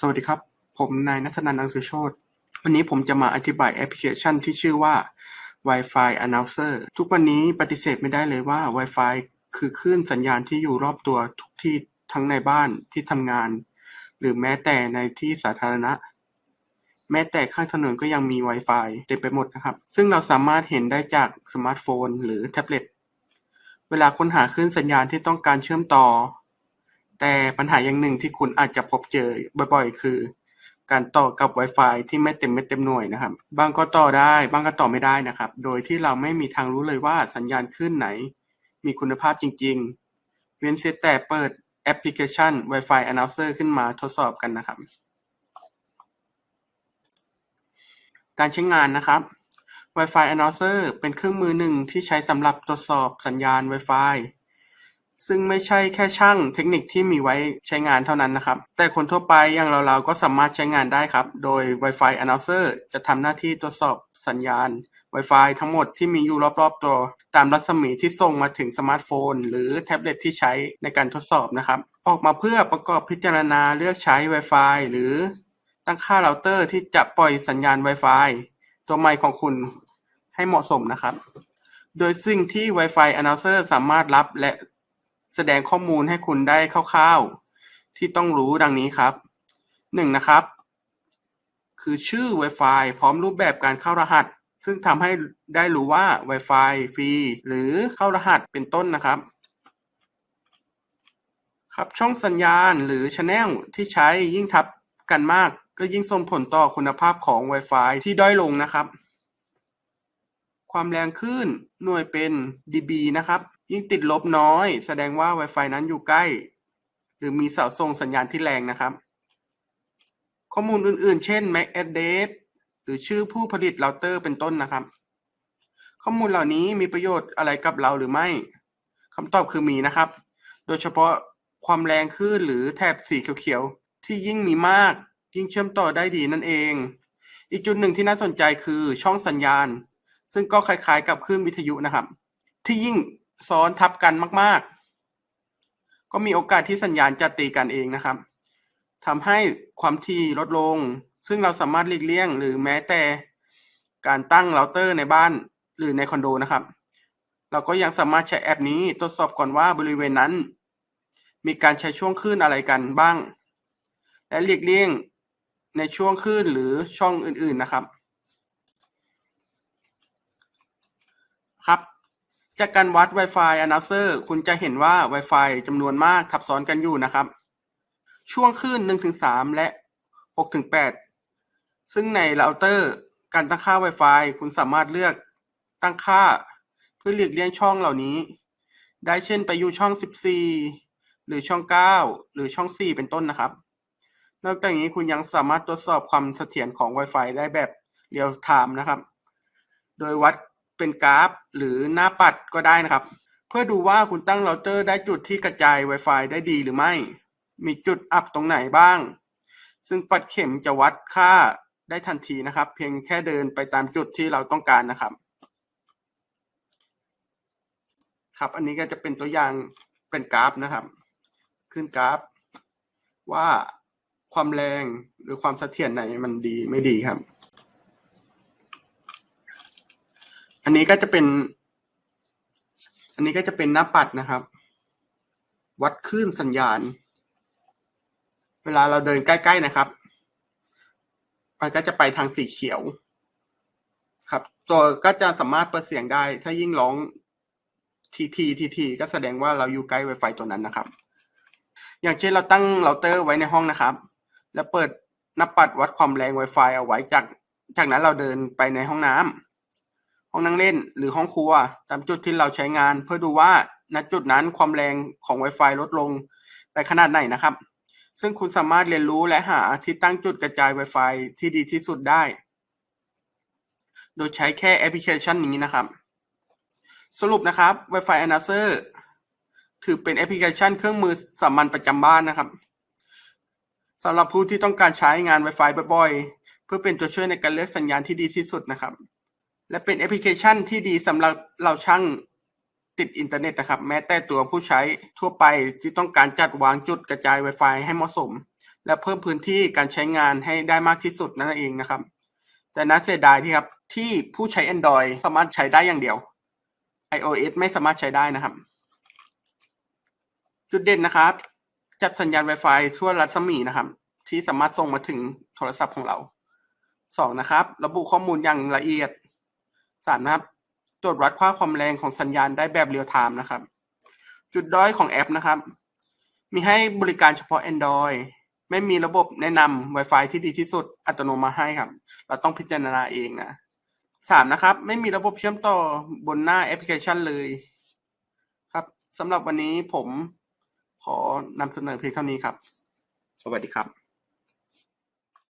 สวัสดีครับ ผมนายนัทนันท์อังสุโชตวันนี้ผมจะมาอธิบายแอปพลิเคชันที่ชื่อว่า Wi-Fi Announcer ทุกวันนี้ปฏิเสธไม่ได้เลยว่า Wi-Fi คือคลื่นสัญญาณที่อยู่รอบตัวทุกที่ทั้งในบ้านที่ทำงาน หรือแม้แต่ในที่สาธารณะ แม้แต่ข้างถนนก็ยังมี Wi-Fi เต็มไปหมดนะครับ ซึ่งเราสามารถเห็นได้จากสมาร์ทโฟน หรือแท็บเล็ตเวลาค้นหาคลื่นสัญญาณที่ต้องการเชื่อมต่อ แต่ปัญหาอย่างหนึ่งที่คุณอาจจะพบเจอบ่อย ๆ คือ การต่อกับ Wi-Fi ที่ไม่เต็มเม็ดเต็มหน่วยนะครับ บางก็ต่อได้ บางก็ต่อไม่ได้นะครับ โดยที่เราไม่มีทางรู้เลยว่าสัญญาณคลื่นไหน มีคุณภาพจริง ๆ เว้นเสียแต่เปิดแอปพลิเคชัน Wi-Fi Announcer ขึ้นมาทดสอบกันนะครับ การใช้งานนะครับ Wi-Fi Announcer เป็นเครื่องมือหนึ่งที่ใช้สำหรับตรวจสอบสัญญาณ Wi-Fi ซึ่งไม่ใช่แค่ช่างเทคนิคที่มีไว้ใช้งานเท่านั้นนะครับ แต่คนทั่วไปอย่างเราๆก็สามารถใช้งานได้ครับ โดย Wi-Fi Announcer จะทำหน้าที่ตรวจสอบสัญญาณ Wi-Fi ทั้งหมดที่มีอยู่รอบๆตัว ตามรัศมีที่ส่งมาถึงสมาร์ทโฟน หรือแท็บเล็ตที่ใช้ในการทดสอบนะครับ ออกมาเพื่อประกอบพิจารณาเลือกใช้ Wi-Fi หรือตั้งค่าเราเตอร์ที่จะปล่อยสัญญาณ Wi-Fi ตัวไมค์ของคุณให้เหมาะสมนะครับ โดยสิ่งที่ Wi-Fi Announcer สามารถรับและ แสดงข้อมูลให้คุณได้คร่าวๆ ที่ต้องรู้ดังนี้ครับหนึ่งนะครับ คือชื่อ Wi-Fi พร้อมรูปแบบการเข้ารหัส ซึ่งทำให้ได้รู้ว่า Wi-Fi ฟรี หรือเข้ารหัสเป็นต้นนะครับ ครับช่องสัญญาณหรือ Channel ที่ใช้ยิ่งทับกันมาก ก็ยิ่งส่งผลต่อคุณภาพของ Wi-Fi ที่ด้อยลงนะครับ ความแรงคลื่นหน่วยเป็น dB นะครับ ยิ่งติดลบน้อย แสดงว่า Wi-Fi นั้นอยู่ใกล้ หรือมีเสาส่งสัญญาณที่แรงนะครับ ข้อมูลอื่นๆ เช่น MAC address หรือชื่อผู้ผลิตเราเตอร์เป็นต้นนะครับ ข้อมูลเหล่านี้มีประโยชน์อะไรกับเราหรือไม่คำตอบคือมีนะครับ โดยเฉพาะความแรงคลื่นหรือแถบสีเขียวๆ ที่ยิ่งมีมาก ยิ่งเชื่อมต่อได้ดีนั่นเอง อีกจุดหนึ่งที่น่าสนใจคือช่องสัญญาณ ซึ่งก็คล้ายๆกับคลื่นวิทยุนะครับ ที่ยิ่ง ซ้อนทับกันมาก ๆ ก็มีโอกาสที่สัญญาณจะตีกันเองนะครับทำให้ความถี่ลดลง ซึ่งเราสามารถหลีกเลี่ยง หรือแม้แต่การตั้งเราเตอร์ในบ้านหรือในคอนโดนะครับ เราก็ยังสามารถใช้แอปนี้ตรวจสอบก่อนว่าบริเวณนั้น มีการใช้ช่วงคลื่นอะไรกันบ้าง และหลีกเลี่ยงในช่วงคลื่นหรือช่องอื่นๆนะครับครับ จากการวัด Wi-Fi Announcer คุณจะเห็นว่า Wi-Fi จำนวนมากทับซ้อนกันอยู่นะครับ ช่วงคลื่น1-3 และ 6-8 ซึ่งในเราเตอร์การตั้งค่า Wi-Fi คุณสามารถเลือกตั้งค่า เพื่อหลีกเลี่ยงช่องเหล่านี้ ได้เช่นไปอยู่ช่อง 14 หรือช่อง 9 หรือช่อง 4 เป็นต้นนะครับ นอกจากนี้คุณยังสามารถตรวจสอบความเสถียรของ Wi-Fi ได้แบบเรียลไทม์นะครับ โดยวัด เป็นกราฟ หรือหน้าปัดก็ได้นะครับ เพื่อดูว่าคุณตั้งเราเตอร์ได้จุดที่กระจาย Wi-Fi ได้ดีหรือไม่ มีจุดอับตรงไหนบ้าง ซึ่งปัดเข็มจะวัดค่าได้ทันทีนะครับ เพียงแค่เดินไปตามจุดที่เราต้องการนะครับ ครับอันนี้ก็จะเป็นตัวอย่างเป็นกราฟนะครับ ขึ้นกราฟ ว่าความแรงหรือความเสถียรไหนมันดีไม่ดีครับ อันนี้ก็จะเป็น อันนี้ก็จะเป็นหน้าปัดนะครับ วัดคลื่นสัญญาณ เวลาเราเดินใกล้ ๆนะครับ มันก็จะไปทางสีเขียว ครับ ตัวก็จะสามารถเปิดเสียงได้ ถ้ายิ่งร้องทีทีทีทีก็แสดงว่าเราอยู่ใกล้ Wi-Fi ตัวนั้นนะครับ อย่างเช่นเราตั้งเราเตอร์ไว้ในห้องนะครับ แล้วเปิดหน้าปัดวัดความแรง Wi-Fi เอาไว้จาก จากนั้นเราเดินไปในห้องน้ำ ห้องนั่งเล่น หรือห้องครัว ตามจุดที่เราใช้งาน เพื่อดูว่าณจุดนั้นความแรงของ Wi-Fi ลดลงไปขนาดไหนนะครับ ซึ่งคุณสามารถเรียนรู้และหาที่ตั้งจุดกระจาย Wi-Fi ที่ดีที่สุดได้ โดยใช้แค่แอปพลิเคชันนี้นะครับ สรุปนะครับ Wi-Fi Announcer ถือเป็นแอปพลิเคชันเครื่องมือสามัญประจำบ้านนะครับสำหรับผู้ที่ต้องการใช้งาน Wi-Fi บ่อยๆ เพื่อเป็นตัวช่วยในการเลือกสัญญาณที่ดีที่สุดนะครับ และเป็นแอปพลิเคชันที่ดีสำหรับเราช่างติดอินเทอร์เน็ตนะครับ แม้แต่ตัวผู้ใช้ทั่วไปที่ต้องการจัดวางจุดกระจาย Wi-Fi ให้เหมาะสม และเพิ่มพื้นที่การใช้งานให้ได้มากที่สุดนั่นเองนะครับ แต่น่าเสียดายที่ครับที่ผู้ใช้ Android สามารถใช้ได้อย่างเดียว iOS ไม่สามารถใช้ได้นะครับ จุดเด่นนะครับ จับสัญญาณ Wi-Fi ทั่วรัศมีนะครับ ที่สามารถส่งมาถึงโทรศัพท์ของเราสองนะครับ ระบุข้อมูลอย่างละเอียด สามนะครับตรวจวัดค่าความแรงของสัญญาณได้แบบเรียลไทม์นะครับ จุดด้อยของแอปนะครับ มีให้บริการเฉพาะ Android ไม่มีระบบแนะนำ Wi-Fi ที่ดีที่สุดอัตโนมัติให้ครับ เราต้องพิจารณาเองนะสามนะครับ ไม่มีระบบเชื่อมต่อบนหน้าแอปพลิเคชันเลยครับสำหรับวันนี้ผมขอนำเสนอเพียงเท่านี้ครับ สวัสดีครับ